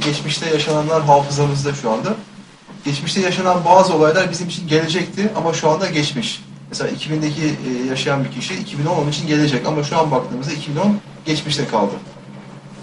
geçmişte yaşananlar hafızamızda şu anda. Geçmişte yaşanan bazı olaylar bizim için gelecekti ama şu anda geçmiş. Mesela 2000'deki e, yaşayan bir kişi 2010 onun için gelecek ama şu an baktığımızda 2010 geçmişte kaldı.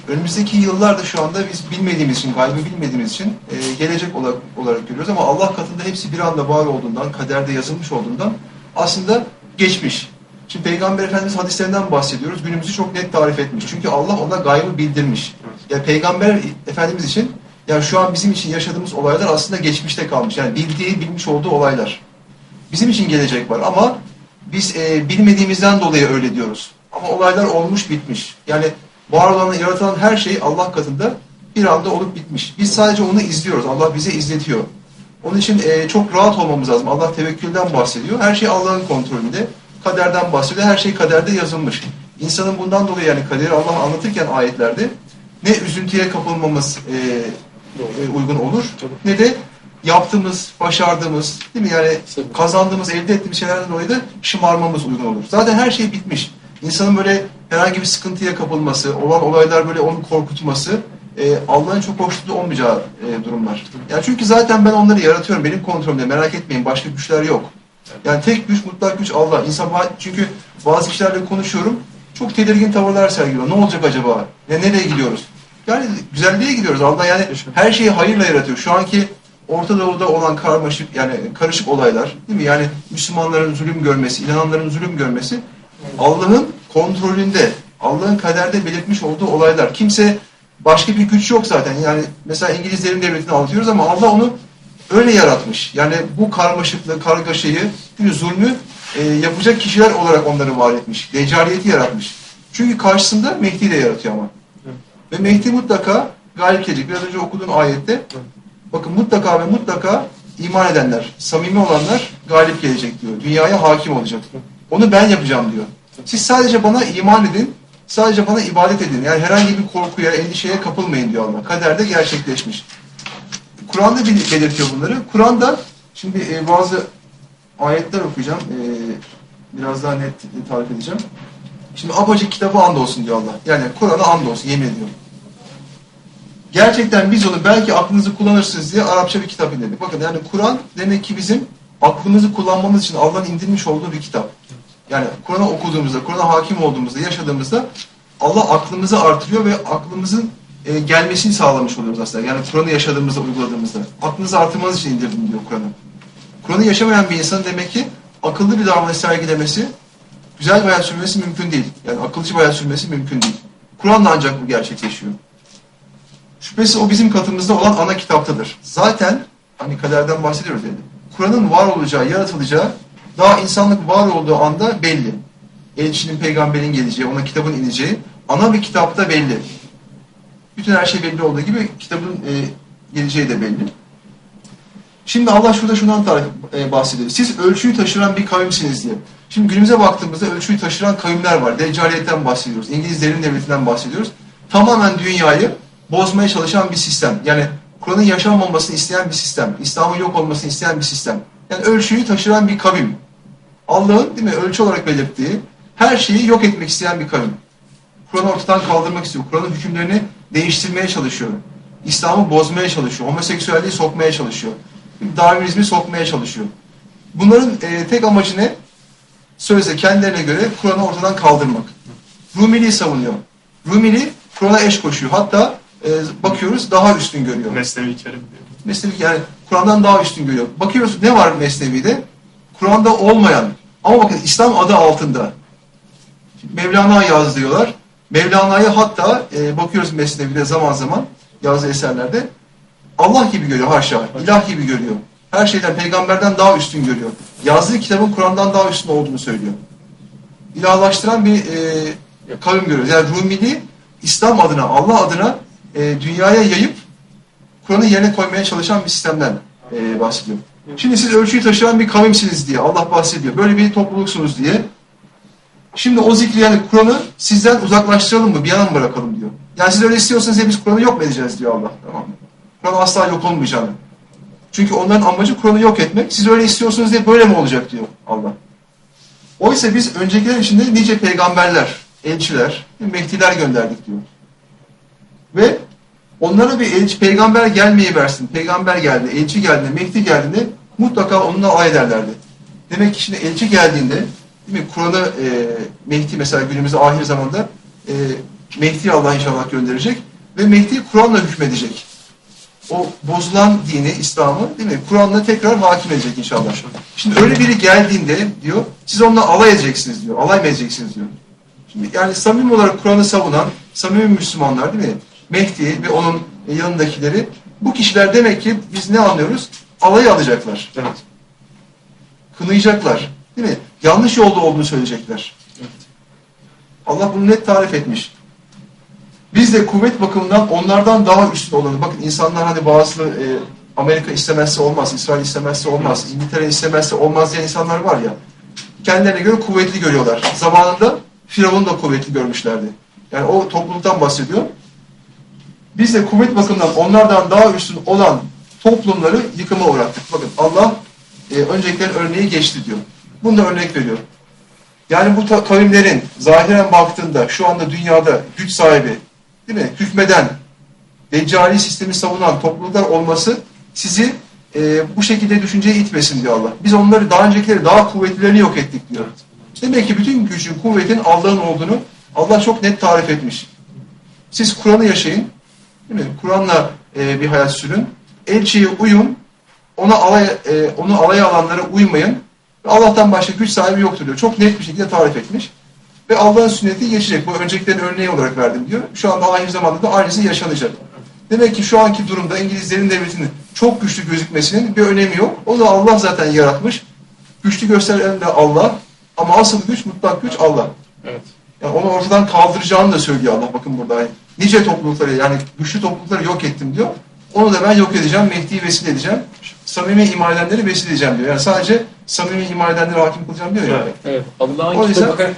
Önümüzdeki yıllarda şu anda biz bilmediğimiz için, gaybı bilmediğimiz için e, gelecek olarak, olarak görüyoruz ama Allah katında hepsi bir anda var olduğundan, kaderde yazılmış olduğundan aslında geçmiş. Şimdi Peygamber Efendimiz hadislerinden bahsediyoruz. Günümüzü çok net tarif etmiş. Çünkü Allah ona gaybı bildirmiş. Yani Peygamber Efendimiz için yani şu an bizim için yaşadığımız olaylar aslında geçmişte kalmış. Yani bildiği, bilmiş olduğu olaylar. Bizim için gelecek var ama biz e, bilmediğimizden dolayı öyle diyoruz. Ama olaylar olmuş bitmiş. Yani var olan, yaratılan her şey Allah katında bir anda olup bitmiş. Biz sadece onu izliyoruz. Allah bize izletiyor. Onun için e, çok rahat olmamız lazım. Allah tevekkülden bahsediyor. Her şey Allah'ın kontrolünde. Kaderden bahsediyor. Her şey kaderde yazılmış. İnsanın bundan dolayı yani kaderi Allah anlatırken ayetlerde ne üzüntüye kapılmamız e, e, uygun olur ne de yaptığımız, başardığımız, değil mi? Yani kazandığımız, elde ettiğimiz şeylerden dolayı da şımarmamız uygun olur. Zaten her şey bitmiş. İnsanın böyle herhangi bir sıkıntıya kapılması, olan olaylar böyle onu korkutması e, Allah'ın çok hoşnut olmayacağı e, durumlar. Yani çünkü zaten ben onları yaratıyorum. Benim kontrolümde. Merak etmeyin. Başka güçler yok. Yani tek güç, mutlak güç Allah. İnsan çünkü bazı kişilerle konuşuyorum. Çok tedirgin tavırlar sergiliyor. Ne olacak acaba? Ne nereye gidiyoruz? Yani güzelliğe gidiyoruz. Allah yani her şeyi hayırla yaratıyor. Şu anki Orta Doğu'da olan karmaşık yani karışık olaylar değil mi? Yani Müslümanların zulüm görmesi, inananların zulüm görmesi Allah'ın kontrolünde, Allah'ın kaderde belirtmiş olduğu olaylar. Kimse başka bir güç yok zaten. Yani mesela İngilizlerin devletini anlatıyoruz ama Allah onu öyle yaratmış. Yani bu karmaşıklığı, kargaşayı, zulmü e, yapacak kişiler olarak onları var etmiş. Deccaliyeti yaratmış. Çünkü karşısında Mehdi de yaratıyor ama. Ve Mehdi mutlaka galip gelecek. Biraz önce okuduğum ayette bakın mutlaka ve mutlaka iman edenler, samimi olanlar galip gelecek diyor. Dünyaya hakim olacak. Onu ben yapacağım diyor. Siz sadece bana iman edin, sadece bana ibadet edin. Yani herhangi bir korkuya, endişeye kapılmayın diyor Allah. Kaderde gerçekleşmiş. Kur'an'da bel- belirtiyor bunları. Kur'an'da şimdi e, bazı ayetler okuyacağım. E, biraz daha net tarif edeceğim. Şimdi apacık kitabı andolsun diyor Allah. Yani Kur'an'a andolsun yemin ediyorum. Gerçekten biz onu belki aklınızı kullanırsınız diye Arapça bir kitap indirdik. Bakın yani Kur'an demek ki bizim aklımızı kullanmamız için Allah'ın indirmiş olduğu bir kitap. Yani Kur'an'ı okuduğumuzda, Kur'an'a hakim olduğumuzda, yaşadığımızda Allah aklımızı artırıyor ve aklımızın e, gelmesini sağlamış oluyoruz aslında. Yani Kur'an'ı yaşadığımızda, uyguladığımızda. Aklınızı artırmanız için indirdim diyor Kur'an'ı. Kur'an'ı yaşamayan bir insan demek ki akıllı bir davranış sergilemesi, güzel bir hayat sürmesi mümkün değil. Yani akılcı bir hayat sürmesi mümkün değil. Kur'an'la ancak bu gerçekleşiyor. Şüphesiz o bizim katımızda olan ana kitaptadır. Zaten hani kaderden bahsediyoruz yani. Kur'an'ın var olacağı, yaratılacağı daha insanlık var olduğu anda belli. Elçinin, peygamberin geleceği, ona kitabın ineceği ana bir kitapta belli. Bütün her şey belli olduğu gibi kitabın e, geleceği de belli. Şimdi Allah şurada şundan e, bahsediyor. Siz ölçüyü taşıran bir kavimsiniz diye. Şimdi günümüze baktığımızda ölçüyü taşıran kavimler var. Deccaliyetten bahsediyoruz. İngilizlerin devletinden bahsediyoruz. Tamamen dünyayı bozmaya çalışan bir sistem. Yani Kur'an'ın yaşanmamasını isteyen bir sistem. İslam'ın yok olmasını isteyen bir sistem. Yani ölçüyü taşıran bir kavim. Allah'ın değil mi ölçü olarak belirttiği her şeyi yok etmek isteyen bir kavim. Kur'an'ı ortadan kaldırmak istiyor. Kur'an'ın hükümlerini değiştirmeye çalışıyor. İslam'ı bozmaya çalışıyor. Homoseksüelliği sokmaya çalışıyor. Darwinizmi sokmaya çalışıyor. Bunların e, tek amacı ne? Sözde kendilerine göre Kur'an'ı ortadan kaldırmak. Rumiliği savunuyor. Rumili Kur'an'a eş koşuyor. Hatta e, bakıyoruz daha üstün görüyor. Mesnevi Kerim diyor. Mesnevi yani Kur'an'dan daha üstün görüyor. Bakıyoruz ne var Mesnevi'de? Kur'an'da olmayan ama bakın İslam adı altında. Mevlana yaz diyorlar. Mevlana'yı hatta e, bakıyoruz Mesnevi'de zaman zaman yazdığı eserlerde Allah gibi görüyor haşa. ilah gibi görüyor. Her şeyden peygamberden daha üstün görüyor. Yazdığı kitabın Kur'an'dan daha üstün olduğunu söylüyor. İlahlaştıran bir e, kavim görüyoruz. Yani Rumili İslam adına, Allah adına e, dünyaya yayıp Kur'an'ı yerine koymaya çalışan bir sistemden e, bahsediyor. Şimdi siz ölçüyü taşıyan bir kavimsiniz diye Allah bahsediyor. Böyle bir topluluksunuz diye. Şimdi o zikri yani Kur'an'ı sizden uzaklaştıralım mı? Bir yana mı bırakalım diyor. Yani siz öyle istiyorsanız biz Kur'an'ı yok mu edeceğiz diyor Allah. Tamam mı? Kur'an asla yok olmayacağını. Çünkü onların amacı Kur'an'ı yok etmek. Siz öyle istiyorsunuz diye böyle mi olacak diyor Allah. Oysa biz öncekiler içinde nice peygamberler, elçiler, Mehdiler gönderdik diyor. Ve Onlara bir elçi, peygamber gelmeyi versin. Peygamber geldi, elçi geldi, Mehdi geldiğinde mutlaka onunla alay ederlerdi. Demek ki şimdi elçi geldiğinde değil mi? Kur'an'ı e, Mehdi mesela günümüzde ahir zamanda e, Mehdi Allah inşallah gönderecek ve Mehdi Kur'an'la hükmedecek. O bozulan dini, İslam'ı değil mi? Kur'an'la tekrar hakim edecek inşallah. Şimdi öyle biri geldiğinde diyor, siz onunla alay edeceksiniz diyor. Alay mı edeceksiniz diyor. Şimdi yani samimi olarak Kur'an'ı savunan samimi Müslümanlar değil mi? Mehdi ve onun yanındakileri bu kişiler demek ki biz ne anlıyoruz? Alay alacaklar. Evet. Kınayacaklar. Değil mi? Yanlış yolda olduğunu söyleyecekler. Allah bunu net tarif etmiş. Biz de kuvvet bakımından onlardan daha üstün olanı. Bakın insanlar hani bazı e, Amerika istemezse olmaz, İsrail istemezse olmaz, İngiltere istemezse olmaz diyen insanlar var ya. Kendilerine göre kuvvetli görüyorlar. Zamanında Firavun da kuvvetli görmüşlerdi. Yani o topluluktan bahsediyor. Biz de kuvvet bakımından onlardan daha üstün olan toplumları yıkıma uğrattık. Bakın Allah e, öncekilerin örneği geçti diyor. Bunu da örnek veriyor. Yani bu kavimlerin zahiren baktığında şu anda dünyada güç sahibi, değil mi? Hükmeden, deccali sistemi savunan topluluklar olması sizi e, bu şekilde düşünceye itmesin diyor Allah. Biz onları daha öncekileri daha kuvvetlilerini yok ettik diyor. Demek ki bütün gücün, kuvvetin Allah'ın olduğunu Allah çok net tarif etmiş. Siz Kur'an'ı yaşayın, değil mi? Kur'an'la e, bir hayat sürün. Elçiye uyun, ona alay, e, onu alaya alanlara uymayın. Allah'tan başka güç sahibi yoktur diyor. Çok net bir şekilde tarif etmiş. Ve Allah'ın sünneti geçecek. Bu öncekilerin örneği olarak verdim diyor. Şu anda aynı zamanda da aynısı yaşanacak. Demek ki şu anki durumda İngilizlerin devletinin çok güçlü gözükmesinin bir önemi yok. O da Allah zaten yaratmış. Güçlü gösteren de Allah. Ama asıl güç, mutlak güç Allah. Evet. Yani onu ortadan kaldıracağını da söylüyor Allah bakın burada. Yani nice toplulukları yani güçlü toplulukları yok ettim diyor. Onu da ben yok edeceğim, Mehdi'yi vesile edeceğim. Samimi iman edenleri vesile edeceğim diyor. Yani sadece samimi iman edenleri hakim kılacağım diyor ya. Evet. Evet. Allah'ın kitabı